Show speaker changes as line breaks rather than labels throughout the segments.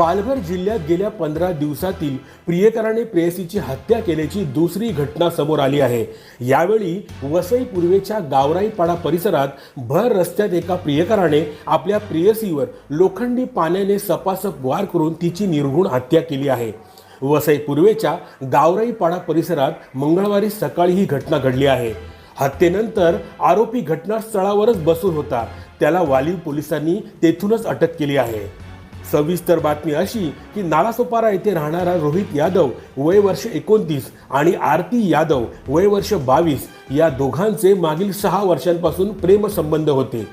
पालघर जिल्ह्यात गेल्या पंधरा दिवसातील प्रियकराने प्रेयसीची हत्या केल्याची दुसरी घटना समोर आली आहे. यावेळी वसई पूर्वेच्या गावराईपाडा परिसरात भर रस्त्यात एका प्रियकराने आपल्या प्रेयसीवर लोखंडी पाण्याने सपासप वार करून तिची निर्घुण हत्या केली आहे. वसई पूर्वेच्या गावराईपाडा परिसरात मंगळवारी सकाळी ही घटना घडली आहे. हत्येनंतर आरोपी घटनास्थळावरच बसून होता. त्याला वालीव पोलिसांनी तेथूनच अटक केली आहे. सविस्तर बातमी अशी की नालासोपारा येथे राहणारा रोहित यादव वय वर्ष एकोणतीस आणि आरती यादव वय वर्ष बावीस या दोघांचे मागील सहा वर्षांपासून प्रेमसंबंध होते.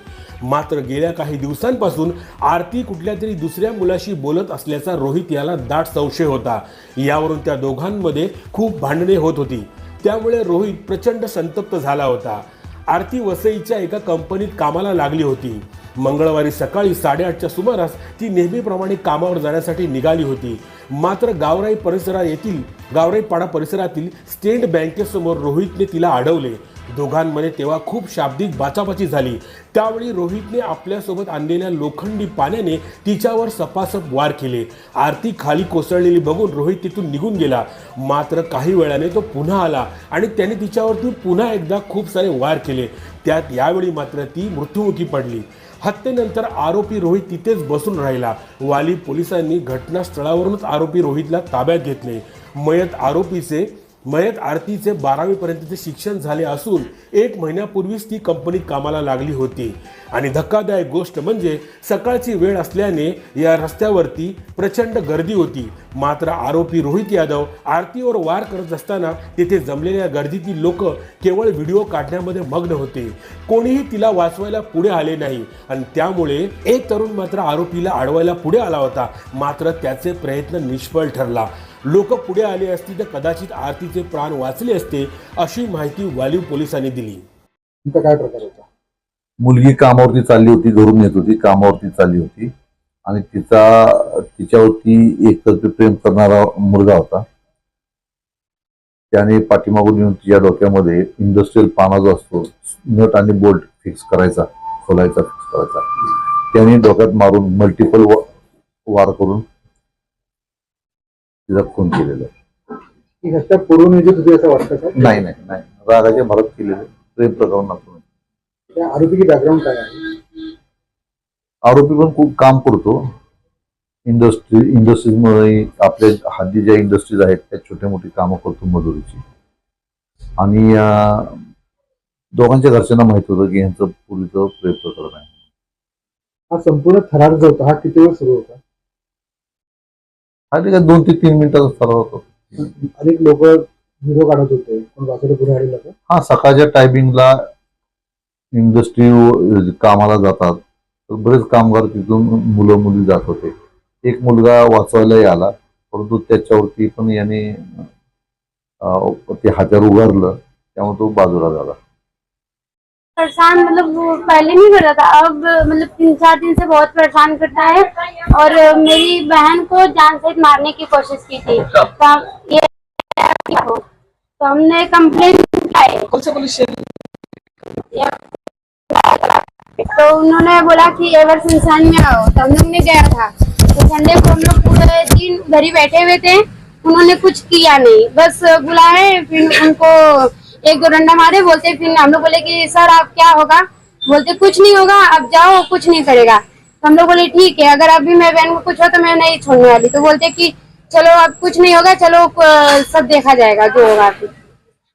मात्र गेल्या काही दिवसांपासून आरती कुठल्या तरी दुसऱ्या मुलाशी बोलत असल्याचा रोहित याला दाट संशय होता. यावरून त्या दोघांमध्ये खूप भांडणे होत होती. त्यामुळे रोहित प्रचंड संतप्त झाला होता. आरती वसईच्या एका कंपनीत कामाला लागली होती. मंगळवारी सकाळी साडेआठच्या सुमारास ती नेहमीप्रमाणे कामावर जाण्यासाठी निघाली होती. मात्र गावराई परिसरात येथील गावराईपाडा परिसरातील स्टेट बँकेसमोर रोहितने तिला अडवले. दोघांमध्ये तेव्हा खूप शाब्दिक बाचाबाची झाली. त्यावेळी रोहितने आपल्यासोबत आणलेल्या लोखंडी पाण्याने तिच्यावर सपासप वार केले. आरती खाली कोसळलेली बघून रोहित तिथून निघून गेला. मात्र काही वेळाने तो पुन्हा आला आणि त्याने तिच्यावरती पुन्हा एकदा खूप सारे वार केले. त्यात यावेळी मात्र ती मृत्युमुखी पडली. हत्येनंतर आरोपी रोहित तिथेच बसून राहिला. वाली पोलिसांनी घटनास्थळावरूनच आरोपी रोहितला ताब्यात घेतले. मयत आरोपीचे मयत आरतीचे बारावी पर्यंतचे शिक्षण झाले असून एक महिन्यापूर्वीच ती कंपनीत कामाला लागली होती. आणि धक्कादायक गोष्ट म्हणजे सकाळची वेळ असल्याने या रस्त्यावरती प्रचंड गर्दी होती. मात्र आरोपी रोहित यादव आरतीवर वार करत असताना तिथे जमलेल्या गर्दीतील लोक केवळ व्हिडिओ काढण्यामध्ये मग्न होते. कोणीही तिला वाचवायला पुढे आले नाही. आणि त्यामुळे एक तरुण मात्र आरोपीला अडवायला पुढे आला होता. मात्र त्याचे प्रयत्न निष्फळ ठरला. लोक पुढे आले असती तर कदाचित आरतीचे प्राण वाचले असते अशी माहिती वालीव पोलिसांनी दिली.
काय प्रकार होता?
मुलगी कामावरती चालली होती घरून येत होती कामावरती चालली होती. आणि तिचा तिच्यावरती एकतर्फी प्रेम करणारा मुलगा होता. त्याने पाठीमागून येऊन तिच्या डोक्यामध्ये इंडस्ट्रीयल पाना जो असतो नट आणि बोल्ट फिक्स करायचा खोलायचा फिक्स करायचा. त्याने डोक्यात मारून मल्टिपल वार करून तिचा खून केलेला.
ही हत्या पूर्वनियोजित होती असं वाटतं का?
नाही नाही नाही. रागाच्या भरत केलेले प्रेम प्रकरणातून
त्या आरोपीची बॅकग्राऊंड काय आहे?
आरोपी पण खूप काम करतो. इंडस्ट्री इंडस्ट्रीजमध्ये आपल्या हद्दी ज्या इंडस्ट्रीज आहेत त्या छोटे मोठी कामं करतो मजुरीची. आणि दोघांच्या घरच्यांना माहीत होतं की यांचं पूर्वीचं प्रेम प्रकरण आहे.
हा संपूर्ण थरार जो होता हा किती वेळ सुरू होता?
हा आहे दोन ते तीन मिनिटाचा सराव होतो.
अनेक लोक व्हिडिओ काढत होते. पुढे आलेलं का
हा सकाळच्या टायमिंगला इंडस्ट्री कामाला जातात. तर बरेच कामगार तिथून मुलं मुली जात होते. एक मुलगा वाचवायलाही आला परंतु त्याच्यावरती पण याने ते हत्यार उगारलं त्यामुळे तो बाजूला झाला.
परेशान मतलब वो पहले नहीं करता था अब मतलब तीन चार दिन से बहुत परेशान करता है। और मेरी बहन को जान से मारने की कोशिश की थी। तो ये तो हमने
स्टेशन
तो उन्होंने बोला कि एवर संस्थान में आओ। तो हम लोग ने गया था। तो संडे को हम लोग पूरे दिन घर ही बैठे हुए थे। उन्होंने कुछ किया नहीं। बस बुलाए फिर उनको एक दो डंडा मारे बोलते फिर हम लोग बोले कि सर आप क्या होगा? बोलते कुछ नहीं होगा आप जाओ कुछ नहीं करेगा। तो हम लोग बोले ठीक है अगर अभी मेरे बहन को कुछ हो तो मैं नहीं छोड़ने वाली। तो बोलते कि चलो अब कुछ नहीं होगा चलो सब देखा जाएगा जो होगा फिर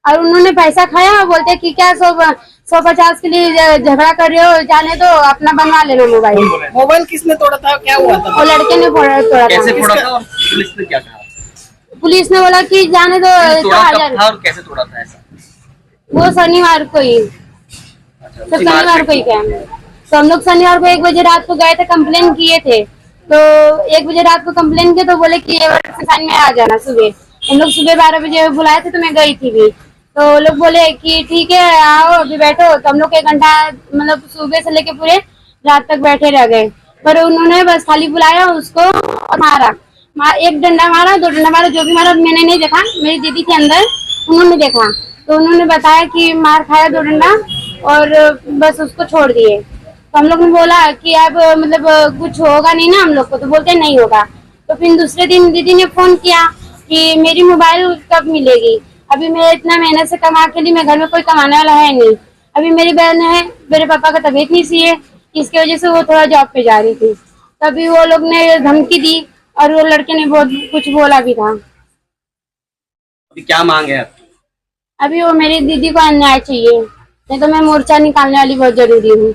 और उन्होंने पैसा खाया बोलते कि क्या सौ सौ पचास के लिए झगड़ा कर रहे हो जाने दो अपना बनवा लेना मोबाइल।
मोबाइल किसने तोड़ा था क्या हुआ था?
वो लड़के ने तोड़ा
कैसे
था
पुलिस ने क्या कहा?
पुलिस ने बोला कि जाने दो
तोड़ा
तो
था कैसे तोड़ा था ऐसा?
वो शनिवार को ही।
अच्छा,
तो शनिवार को ही गए तो हम लोग शनिवार को एक बजे रात को गए थे कंप्लेन किए थे। तो एक बजे रात को कंप्लेन किए तो बोले कि ये में आ जाना सुबह। हम लोग सुबह बारह बजे बुलाए थे तो मैं गई थी भी। तो लोग बोले कि ठीक है आओ अभी बैठो। तो हम लोग एक घंटा मतलब सुबह से लेके पूरे रात तक बैठे रह गए। पर उन्होंने बस खाली बुलाया उसको और मारा। एक डंडा मारा दो डंडा मारा जो भी मारा मैंने नहीं देखा। मेरी दीदी थी अंदर। उन्होंने देखा। तो उन्होंने बताया कि मार खाया दो डंडा और बस उसको छोड़ दिए। तो हम लोग ने बोला कि अब मतलब कुछ होगा नहीं ना हम लोग को तो बोलते नहीं होगा। तो फिर दूसरे दिन दीदी ने फ़ोन किया कि मेरी मोबाइल कब मिलेगी? अभी मैं इतना मेहनत से कमा के लिए मैं घर में कोई कमाने वाला है नहीं। अभी मेरी बहन है, मेरे पापा का तबीयत नहीं सी है, इसकी वजह से वो थोड़ा जॉब पे जा रही थी। तभी वो लोग ने धमकी दी और वो लड़के ने बहुत कुछ बोला भी था।
अभी क्या मांग है आपकी
अभी वो मेरी दीदी को अन्याय चाहिए। नहीं तो मैं मोर्चा निकालने वाली बहुत जरूरी हूँ।